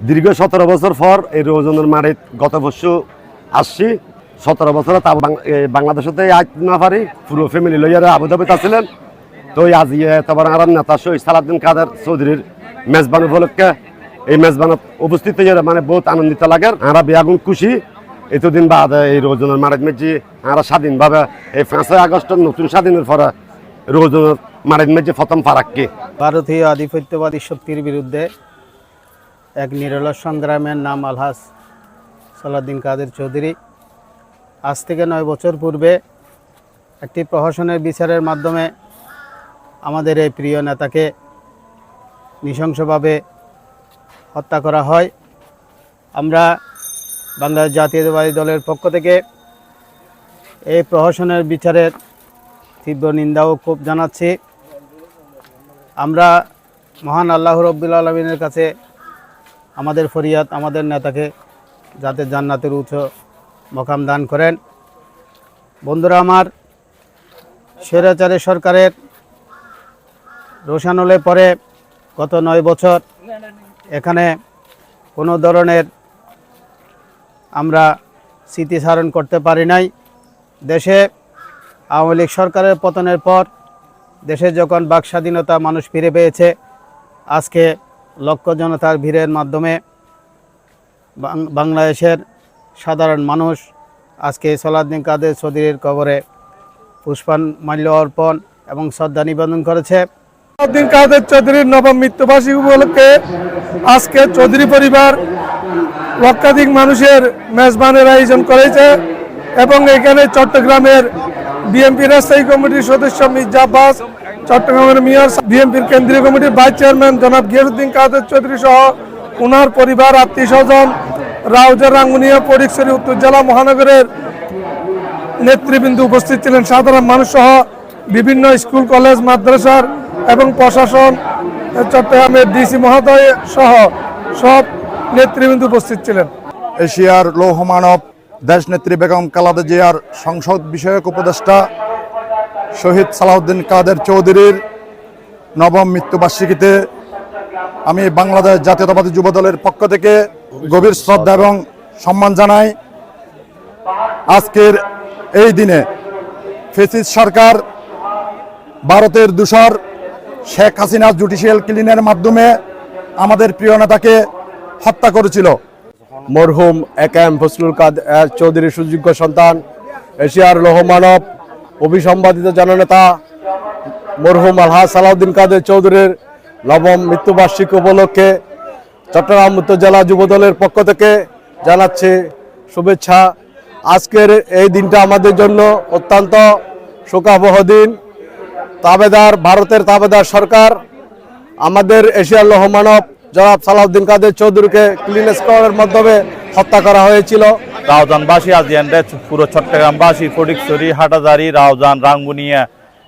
দীর্ঘ সতেরো বছর পর এই রোজনের মারিত গত বছর আসছি। সতেরো বছর তা বাংলাদেশতে আজ না পারি, পুরো ফ্যামিলি লইয়ারা আবুধাবিতে আছিলেন তো আজ ইয়ে তারপর আর নেতা শহীদ সালাদ্দিন কাদের চৌধুরীর মেজবান উপলক্ষে এই মেজবানত উপস্থিত হয়ে মানে বহুত আনন্দিত লাগে আমরা বেয়াগুন খুশি। এতদিন বাদ এই রোজনের মারিত মেজি আমরা স্বাধীনভাবে এই পাঁচই আগস্টের নতুন স্বাধীনের পরে রোজনের মারিত মেজি প্রথম ফারাক্কি। ভারতীয় আধিপত্যবাদী শক্তির বিরুদ্ধে এক নিরল সংগ্রামের নাম আলহাস সালাউদ্দিন কাদের চৌধুরী। আজ থেকে নয় বছর পূর্বে একটি প্রহসনের বিচারের মাধ্যমে আমাদের এই প্রিয় নেতাকে নৃশংসভাবে হত্যা করা হয়। আমরা বাংলাদেশ জাতীয়তাবাদী দলের পক্ষ থেকে এই প্রহসনের বিচারের তীব্র নিন্দা ও ক্ষোভ জানাচ্ছি। আমরা মহান আল্লাহ রব্বুল আলমিনের কাছে আমাদের ফরিয়াদ, আমাদের নেতাকে যাতে জান্নাতের উচ্চ মকাম দান করেন। বন্ধুরা আমার স্বৈরাচারের সরকারের রোশানলে পরে গত নয় বছর এখানে কোনো ধরনের আমরা স্মৃতিচারণ করতে পারি নাই। দেশে আওয়ামী লীগ সরকারের পতনের পর দেশে যখন বাক স্বাধীনতা মানুষ ফিরে পেয়েছে, আজকে লক্ষ জনতার ভিড়ের মাধ্যমে বাংলাদেশের সাধারণ মানুষ আজকে সলাদ্দিন কাদের চৌধুরীর কবরে পুষ্পাঞ্জলি অর্পণ এবং শ্রদ্ধা নিবেদন করেছে। উদ্দিন কাদের চৌধুরীর নবম মৃত্যুবার্ষিকী উপলক্ষে আজকে চৌধুরী পরিবার লক্ষাধিক মানুষের মেজবানের আয়োজন করেছে এবং এখানে চট্টগ্রামের বিএনপির স্থায়ী কমিটির সদস্য মির্জা আব্বাস চট্টগ্রামের মেয়র, বিএনপির কেন্দ্রীয় কমিটির ভাইস চেয়ারম্যান জনাব গিয়ারুদ্দিন কাদের চৌধুরী সহ ওনার পরিবার, আত্মীয় স্বজন, রাউজার রাঙ্গুনিয়া, পরিক্সরি উত্তর জেলা মহানগরের নেতৃবৃন্দ উপস্থিত ছিলেন। সাধারণ মানুষ সহ বিভিন্ন স্কুল, কলেজ, মাদ্রাসার এবং প্রশাসন, চট্টগ্রামের ডিসি মহোদয় সহ সব নেতৃবৃন্দ উপস্থিত ছিলেন। এশিয়ার লৌহ মানব দেশনেত্রী বেগম কালাদা জিয়ার সংসদ বিষয়ক উপদেষ্টা শহীদ সালাউদ্দিন কাদের চৌধুরীর নবম মৃত্যুবার্ষিকীতে আমি বাংলাদেশ জাতীয়তাবাদী যুব দলের পক্ষ থেকে গভীর শ্রদ্ধা এবং সম্মান জানাই। আজকের এই দিনে ফেসিস সরকার, ভারতের দূষর শেখ হাসিনা জুডিশিয়াল ক্লিনের মাধ্যমে আমাদের প্রিয় নেতাকে হত্যা করেছিল। মরহুম এ কে এম ফজলুল কাদের চৌধুরীর সুযোগ্য সন্তান এশিয়ার লৌহ অভিসম্বাদিত জননেতা মরহুম আলহাজ সালাউদ্দিন কাদের চৌধুরীর নবম মৃত্যুবার্ষিকী উপলক্ষে চট্টগ্রাম উত্তর জেলা যুবদলের পক্ষ থেকে জানাচ্ছি শুভেচ্ছা। আজকের এই দিনটা আমাদের জন্য অত্যন্ত শোকাবহ দিন। তাবেদার, ভারতের তাবেদার সরকার, আমাদের এশিয়ার লৌহ মানব জনাব সালাউদ্দিন কাদের চৌধুরীকে ক্লিন স্কোয়ারের মাধ্যমে হত্যা করা হয়েছিল। রাউজানবাসী আজিয়ানরা পুরো চট্টগ্রামবাসী, ফটিকছড়ি, হাটাজারি, রাউজান, রাঙ্গুনিয়া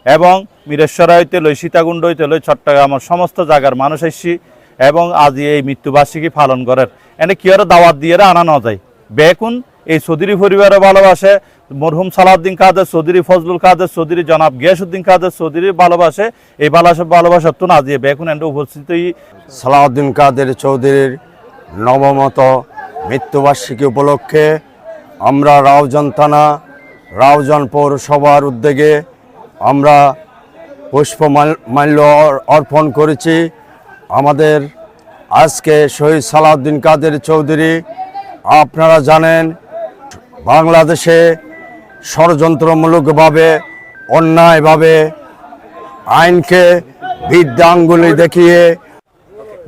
এবং মিরেশ্বরা হইতে লই সীতাকুণ্ড হইতে লই চট্টগ্রামের সমস্ত জায়গার মানুষ এসছি এবং আজ এই মৃত্যুবার্ষিকী পালন করেন। এনে কি দাওয়াত দিয়ে আনানো যায়? বেকুন এই চৌধুরী পরিবারের ভালোবাসে, মরহুম সালাউদ্দিন কাদের চৌধুরী ফজলুল কাদের চৌধুরী জনাব গিয়াসুদ্দিন কাদের চৌধুরী ভালোবাসে। এই ভালোবাসা ভালোবাসা তো না দিয়ে বেকুন এন্ড উপস্থিত সালাউদ্দিন কাদের চৌধুরীর নবমত মৃত্যুবার্ষিকী উপলক্ষে আমরা রাউজান থানা, রাউজান পৌরসভার উদ্যোগে আমরা পুষ্প মাল্য অর্পণ করেছি। আমাদের আজকে শহীদ সালাউদ্দিন কাদের চৌধুরী, আপনারা জানেন বাংলাদেশে ষড়যন্ত্রমূলকভাবে, অন্যায়ভাবে আইনকে বিদ্যাঙ্গুলি দেখিয়ে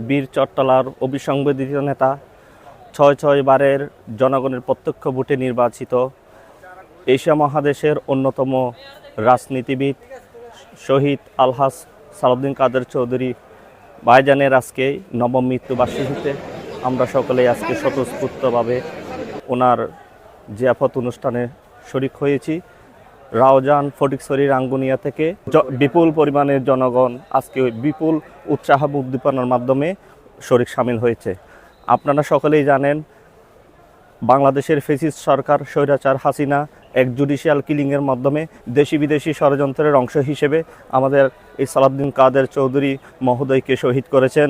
বীর চট্টলার অবিসংবাদিত নেতা ছয় ছয় বারের জনগণের প্রত্যক্ষ ভোটে নির্বাচিত এশিয়া মহাদেশের অন্যতম রাজনীতিবিদ শহীদ আলহাস সালাউদ্দিন কাদের চৌধুরী ভাইজানের আজকে নবম মৃত্যুবার্ষিকীতে আমরা সকলেই আজকে স্বতঃস্ফূর্তভাবে ওনার জিয়াফত অনুষ্ঠানে শরিক হয়েছি। রাওজান ফটিকছড়ি রাঙ্গুনিয়া থেকে বিপুল পরিমাণের জনগণ আজকে বিপুল উৎসাহ উদ্দীপনার মাধ্যমে শরিক সামিল হয়েছে। আপনারা সকলেই জানেন, বাংলাদেশের ফেসিস সরকার স্বৈরাচার হাসিনা এক জুডিশিয়াল কিলিংয়ের মাধ্যমে দেশি বিদেশি ষড়যন্ত্রের অংশ হিসেবে আমাদের এই সালাউদ্দিন কাদের চৌধুরী মহোদয়কে শহীদ করেছেন।